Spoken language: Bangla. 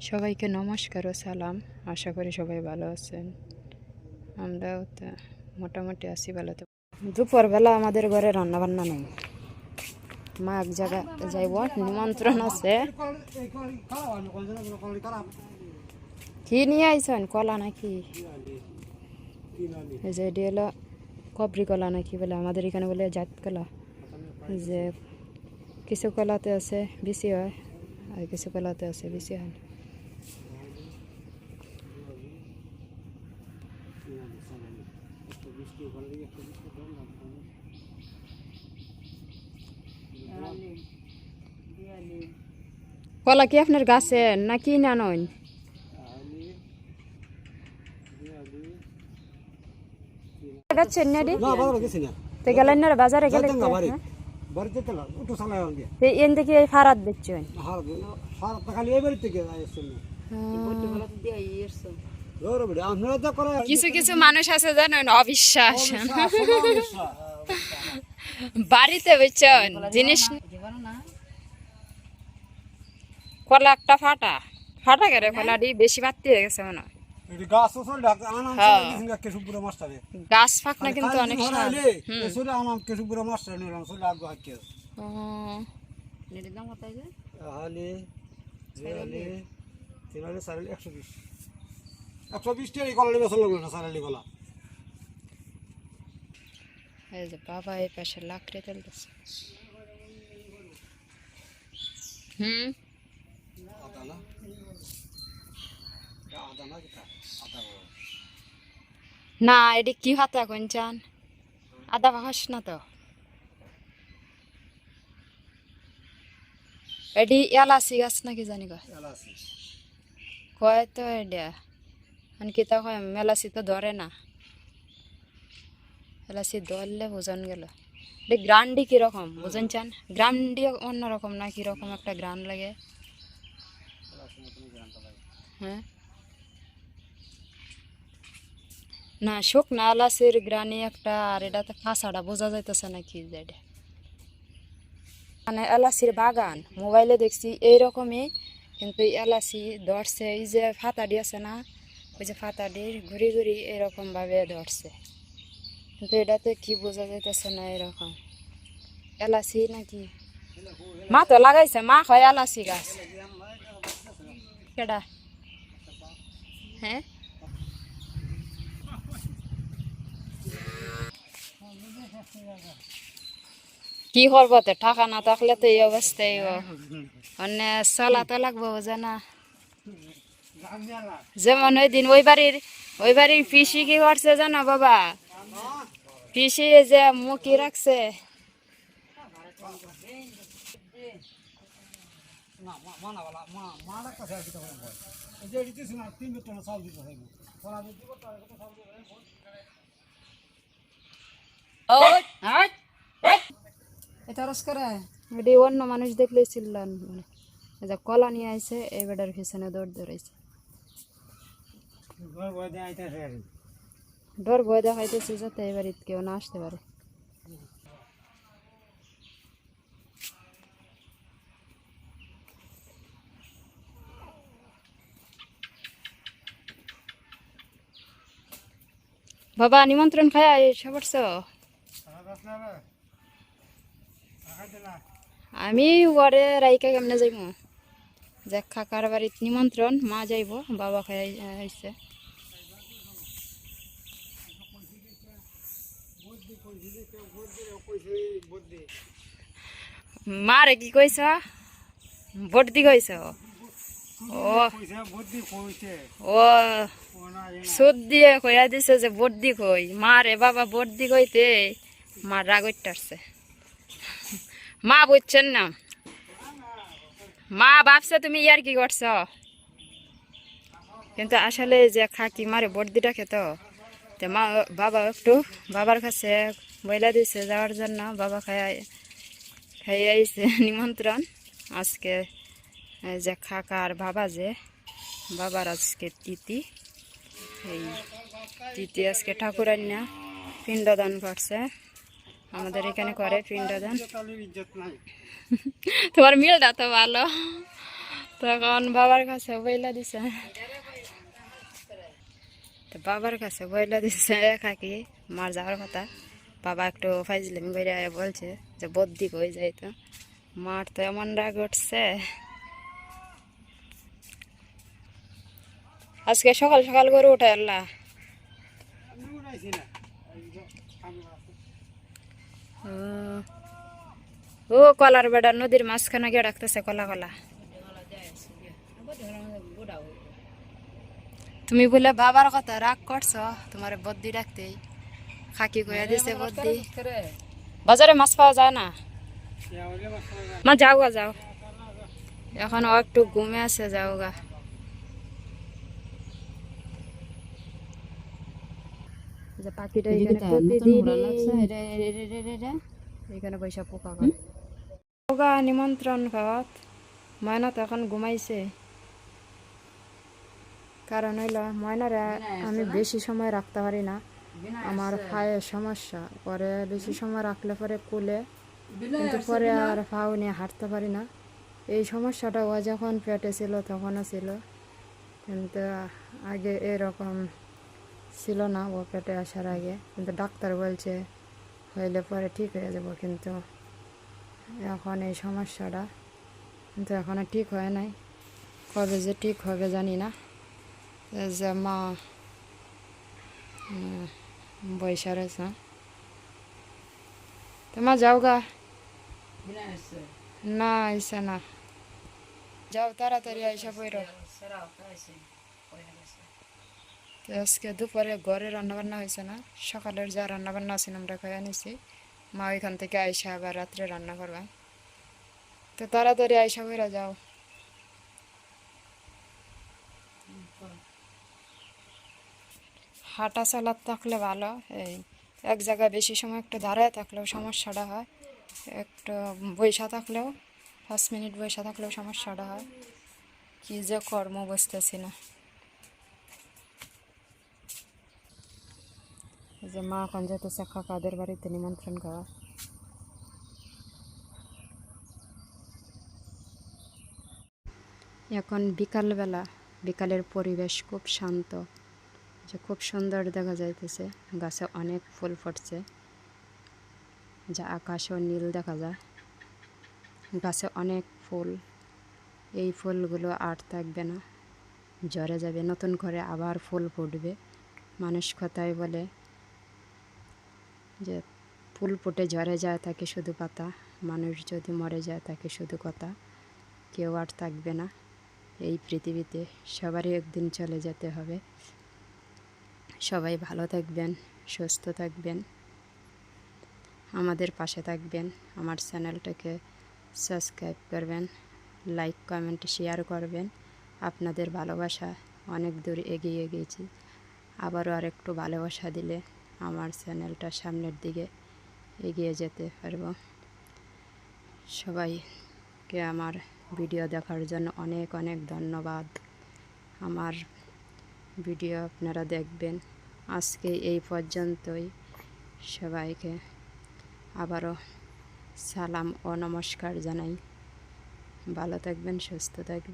সবাইকে নমস্কার ও সালাম। আশা করি সবাই ভালো আছেন। আমরাও তো মোটামুটি আছি ভালো তো। দুপুরবেলা আমাদের ঘরে রান্না বান্না নেই। মা এক জায়গায় যাইব, নিমন্ত্রণ আছে। কি নিয়ে আইসন কলা নাকি? যে এটি হলো কবরি কলা নাকি বলে, আমাদের এখানে বলে জাত কলা। যে কিছু কলাতে আছে, বেশি হয়, আর কিছু কলাতে আছে, বেশি হয় না। কলা কি আপনার গাছে না কি না নয়? না রে? না বাজারে গেছি না। তো গেলেন না রে বাজারে না বাড়ি। একটু এন থেকে এই ফারাত বেচছেন। খালি এই বাড়ি থেকে আসছেন না। কিছু কিছু মানুষ আছে জানেন অবিশ্বাস। বাড়িতে বেচছেন জিনিস কলা একটা ফাটা। ফাটা গেলে কলাটি বেশি বাড়তি হয়ে গেছে মনে হয়। গাছ কিন্তু অনেক হালি একশো বিশ। একশো বিশ টাকা এই কলাটি বেসন লাগল না কলা। এই যে বাবা এই পাশে লাকড়ি তুলতেছে। হুম? না? এটা কি হাতে এখন চান আদা ভাস না তো। এটি এলাচি গাছ নাকি জানি কয়? তো এটা মানে কি তা কয় তো ধরে না। এলাচি ধরলে বোঝন গেল। এটা গ্রান্ডি কীরকম বুঝেন চান? গ্রান্ডি অন্যরকম না কীরকম একটা গ্রান লাগে? এলাচি মতন গ্রানটা লাগে হ্যাঁ না শুকনা গ্রানি একটা, আর এটা তো কাঁচাটা বোঝা যাইতেছে না কি মানে এলাচির বাগান, মোবাইলে দেখছি এইরকমই, কিন্তু এলাচি ধরছে, এই যে ফাতাডি আছে না ওই যে ফাতাডির ঘুরি ঘুরি এরকম ভাবে ধরছে। কিন্তু এটাতে কি বোঝা যাইতেছে না এরকম। এলাচি নাকি? মা তো লাগাইছে, মা হয় এলাচি গাছ। কেডা? হ্যাঁ? কি করব তো? টাকা না থাকলে তো এই অবস্থায় অন্য চলা তো লাগবো জানা। যেমন ওই দিন ওই বাড়ির ওই বাড়ির পিসি কি করছে জানো বাবা? পিসি যে মুখি রাখছে। এটা অন্য মানুষ দেখলে চিল্লান। মানে কলা নিয়ে আইছে, এই বেটার পিছনে দৌড় দৌড়াইছে ঘর বয় দেয় আইতাছে আর ডর ভয় দেখাইতেছে যাতে এবার কেউ না আসতে পারে। বাবা নিমন্ত্রণ খায় পড়ছো? আমি ওরে রাইকা কেমনে যাইব যে কাকার বাড়িতে নিমন্ত্রণ মা যাইব বাবা খাই আইছে। মারে কি কইছ? ভোট দি কইছ? ও। সুদ দিয়ে কইয়া দিছে যে ভোট দি কই। মারে বাবা, ভোট দি কইতে। মার রাগ উঠতারছে মা বুঝছেন না? মা ভাবছে তুমি ইয়ার কি করছ? কিন্তু আসলে যে খাকি মারে ভোট দি ডাকে তো মা, বাবা একটু বাবার কাছে বইলা দিছে, যাওয়ার জন্য বাবা খাই খাই আইছে। নিমন্ত্রণ। আজকে যে খাকা আর বাবা যে, বাবার আজকে তিথি। এই তিথি আজকে ঠাকুরান্না পিণ্ডদান করছে। আমাদের এখানে করে পিণ্ডদান। তোমার মিলটা তো ভালো। তখন বাবার কাছে বইলা দিছে। তো বাবার কাছে বইলা দিছে কাকি মার যাওয়ার কথা। বাবা একটু ফাইজলামি করে বলছে যে বদ্যি হয়ে যায় তো। মার তো এমন রাগ উঠছে। আজকে সকাল সকাল করে উঠে আল্লাহ। ও কলার বেড়া নদীর মাঝখানে গিয়ে ডাকতেছে কলা কলা। তুমি বলে বাবার কথা রাগ করছ, তোমার বদ্দি ডাকতেই। খাকি কইয়া দিছে বদ্দি বাজারে মাছ পাওয়া যায় না। মা যাও গা যাও এখন ও একটু ঘুমে আছে যাও গা পাখিটা এখানে পয়সা পোকা পোকা নিমন্ত্রণ খাওয়াত ময়না এখন ঘুমাইছে কারণ হইল ময়নারে আমি বেশি সময় রাখতে পারি না আমার পায়ের সমস্যা। পরে বেশি সময় রাখলে পরে কুলে, কিন্তু পরে আর পাও নিয়ে হাঁটতে পারি না। এই সমস্যাটা ও যখন পেটে ছিল তখনও ছিল। কিন্তু আগে এরকম ছিল না ও পেটে আসার আগে। কিন্তু ডাক্তার বলছে, হইলে পরে ঠিক হয়ে যাব। কিন্তু এখন এই সমস্যাটা কিন্তু এখনও ঠিক হয় নাই। কবে যে ঠিক হবে জানি না। যে মা বৈশা রয়েছে তোমার যাও গা। না আইসা না। যাও তাড়াতাড়ি আইসা তো আজকে দুপুরে ঘরে রান্না বান্না হয়েছে না? সকালের যা রান্না বান্না আছে আমরা খেয়ে নিছি। মা ওইখান থেকে আইসা আবার রাত্রে রান্না করবে। তো তাড়াতাড়ি আইসা পড়া যাও। হাঁটা চলার থাকলে ভালো, এই এক জায়গায় বেশি সময় একটু দাঁড়ায় থাকলেও সমস্যাটা হয়, একটু বৈশা থাকলেও, পাঁচ মিনিট বৈশা থাকলেও সমস্যাটা হয়, কি যে কর্ম বুঝতেছি না। যে মা এখন যেতেছে কাকাদের বাড়িতে নিমন্ত্রণ করা। এখন বিকালবেলা, বিকালের পরিবেশ খুব শান্ত। যে খুব সুন্দর দেখা যাইতেছে। গাছে অনেক ফুল ফুটছে। যা আকাশেও নীল দেখা যায়। গাছে অনেক ফুল। এই ফুলগুলো আর থাকবে না। জ্বরে যাবে। নতুন করে আবার ফুল ফুটবে। মানুষ কথায় বলে যে, ফুল ফুটে ঝরে যায় তাকে শুধু পাতা মানুষ যদি মরে যায় তাকে শুধু কথা। কেউ আর থাকবে না। এই পৃথিবীতে সবারই একদিন চলে যেতে হবে। সবাই ভালো থাকবেন, সুস্থ থাকবেন। আমাদের পাশে থাকবেন, আমার চ্যানেলটাকে সাবস্ক্রাইব করবেন, লাইক, কমেন্ট, শেয়ার করবেন। আপনাদের ভালোবাসা অনেক দূর এগিয়ে গিয়েছি। আবারও আর একটু ভালোবাসা দিলে আমার চ্যানেলটা সামনের দিকে এগিয়ে যেতে পারব। সবাইকে আমার ভিডিও দেখার জন্য অনেক অনেক ধন্যবাদ। আমার ভিডিও আপনারা দেখবেন। আজকে এই পর্যন্তই। সবাইকে আবারও সালাম ও নমস্কার জানাই। ভালো থাকবেন, সুস্থ থাকবেন।